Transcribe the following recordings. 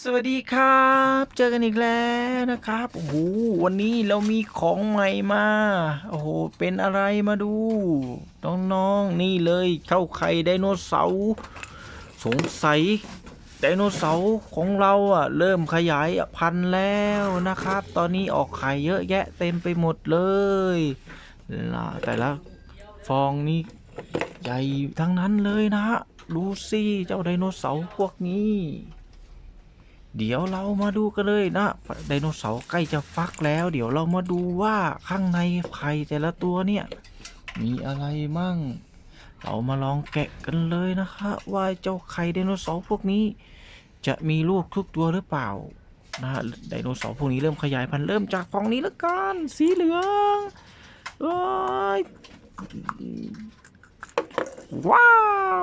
สวัสดีครับ เจอกันอีกแล้วนะครับ โอ้โห วันนี้เรามีของใหม่มา โอ้โห เป็นอะไรมาดู น้องๆนี่เลยเข้าไข่ไดโนเสาร์สงสัยไดโนเสาร์ของเราอะ เริ่มขยายพันธุ์แล้วนะครับ ตอนนี้ออกไข่เยอะแยะเต็มไปหมดเลยล่ะแต่ละฟองนี่ใหญ่ทั้งนั้นเลยนะ ดูสิเจ้าไดโนเสาร์พวกนี้ เดี๋ยวเรามาดูกันเลยนะไดโนเสาร์ใกล้จะฟักแล้ว เดี๋ยวเรามาดูว่าข้างในไข่แต่ละตัวเนี่ย มีอะไรมั่ง เรามาลองแกะกันเลยนะคะว่าเจ้าไข่ไดโนเสาร์พวกนี้ จะมีลูกทุกตัวหรือเปล่านะไดโนเสาร์พวกนี้เริ่มขยายพันธุ์เริ่มจากฟองนี้ละกันสีเหลืองเอ้ยว้า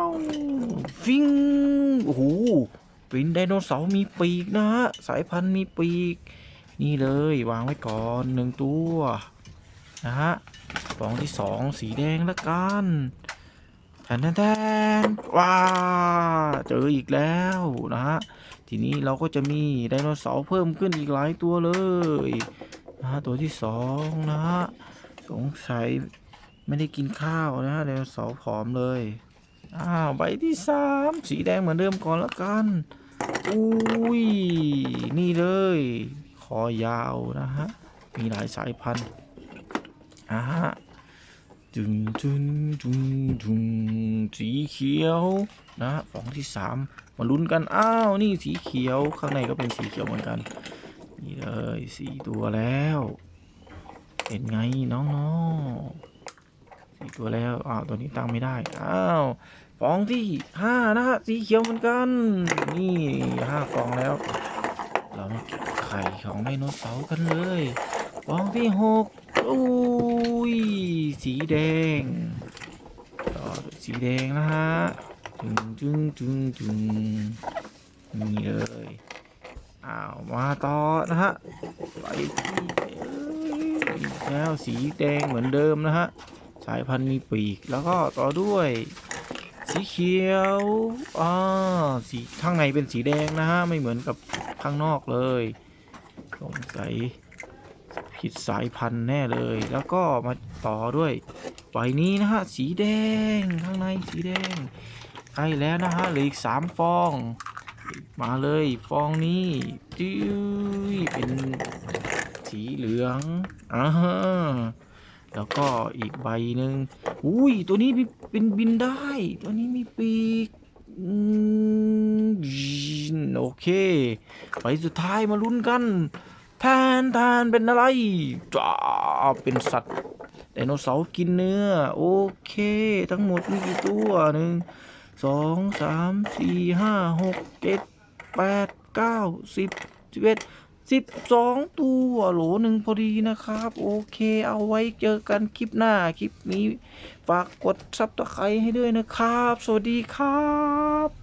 วฟิงโอ้โห เป็นไดโนเสาร์มีปีกนะฮะสายพันธุ์มีปีก นี่เลยวางไว้ก่อนหนึ่งตัวนะฮะฟองที่สองสีแดงละกันแทนแทนแทนว้าเจออีกแล้วนะฮะทีนี้เราก็จะมีไดโนเสาร์เพิ่มขึ้นอีกหลายตัวเลยนะฮะตัวที่สองนะฮะสงสัยไม่ได้กินข้าวนะฮะไดโนเสาร์ผอมเลยอ้าวใบที่สามสีแดงเหมือนเดิมก่อนละกัน อุ้ย นี่เลย คอยาวนะฮะ มีหลายสายพันธุ์อ่าฮะจุนจุนจุนจุนสีเขียวนะฟองที่สามมาลุ้นกัน อ้าว นี่สีเขียว ข้างในก็เป็นสีเขียวเหมือนกัน นี่เลยสี่ตัวแล้ว เป็นไงน้องๆ สี่ตัวแล้วอ้าวตัวนี้ตั้งไม่ได้อ้าวฟองที่ห้านะฮะสีเขียวเหมือนกัน นี่ห้าฟองแล้ว เรามาเก็บไข่ของไดโนเสาร์กันเลยฟองที่หกอุ้ยสีแดงต่อสีแดงนะฮะจึงจึงจึงจึงนี่เลยอ้าวมาต่อนะฮะไปที่เอ้ยอีกแล้วสีแดงเหมือนเดิมนะฮะายพันธุ์มีปีก แล้วก็ต่อด้วย สีเขียวอ่าสีข้างในเป็นสีแดงนะฮะ ไม่เหมือนกับข้างนอกเลยสงสัยผิดสายพันธุ์แน่เลย แล้วก็มาต่อด้วยใบนี้นะฮะ สีแดงข้างในสีแดงใกล้แล้วนะฮะเหลืออีกสามฟอง มาเลยฟองนี้จิ้วเป็นสีเหลืองอ่า แล้วก็อีกใบหนึ่งอุ้ย ตัวนี้เป็นบินได้ ตัวนี้มีปีกโอเค ไปสุดท้ายมาลุ้นกันแทนแทนเป็นอะไรจ้าเป็นสัตว์ไดโนเสาร์กินเนื้อ โอเค ทั้งหมดมีกี่ตัวหนึ่งสองสามสี่ห้าหกเจ็ดแปดเก้าสิบสิบเอ็ด สิบสองตัวโหลหนึ่งพอดีนะครับ โอเค เอาไว้เจอกันคลิปหน้า คลิปนี้ ฝากกดซับตะไคร้ให้ด้วยนะครับ สวัสดีครับ